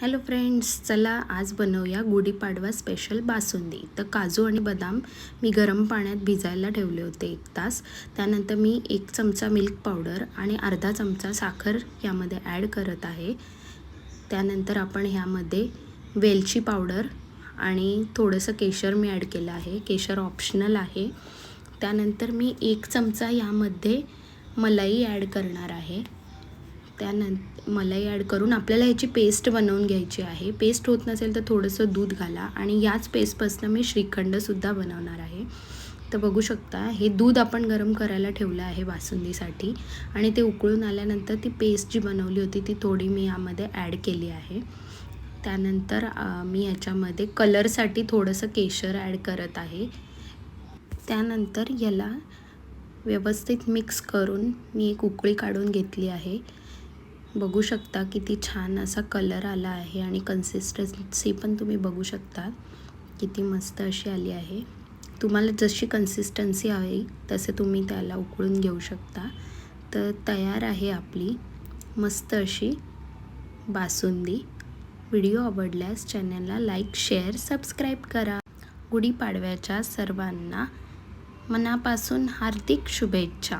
Hello friends चला आज बनवूया गुढीपाडवा स्पेशल बासुंदी. तर काजू आणि बदाम मी गरम पाण्यात भिजायला ठेवले होते एक तास. त्यानंतर मी एक चमचा मिल्क पावडर आणि अर्धा चमचा साखर यामध्ये ॲड करत आहे. त्यानंतर आपण ह्यामध्ये वेलची पावडर आणि थोडंसं केशर मी ॲड केलं आहे. केशर ऑप्शनल आहे. त्यानंतर मी एक चमचा यामध्ये मलाई ॲड करणार आहे. त्यान मलाई ॲड करून आपल्याला ह्याची पेस्ट बनवून घ्यायची आहे. पेस्ट होत नसेल तर थोडंसं दूध घाला आणि याच पेस्टपासून मी श्रीखंडसुद्धा बनवणार आहे. तर बघू शकता हे दूध आपण गरम करायला ठेवलं आहे बासुंदीसाठी आणि ते उकळून आल्यानंतर ती पेस्ट जी बनवली होती ती थोडी मी यामध्ये ॲड केली आहे. त्यानंतर मी याच्यामध्ये कलरसाठी थोडंसं केशर ॲड करत आहे. त्यानंतर याला व्यवस्थित मिक्स करून मी एक उकळी काढून घेतली आहे. बघू शकता किती छान असा कलर आला आहे आणि कन्सिस्टन्सी पण तुम्ही बघू शकता. किती मस्त अशी आली आहे. तुम्हाला जशी कन्सिस्टन्सी हवी तसे तुम्ही त्याला उकळून घेऊ शकता. तर तयार आहे आपली मस्त अशी बासुंदी. व्हिडिओ आवडल्यास चॅनलला लाईक शेअर सबस्क्राईब करा. गुढीपाडव्याच्या सर्वांना मनापासून हार्दिक शुभेच्छा.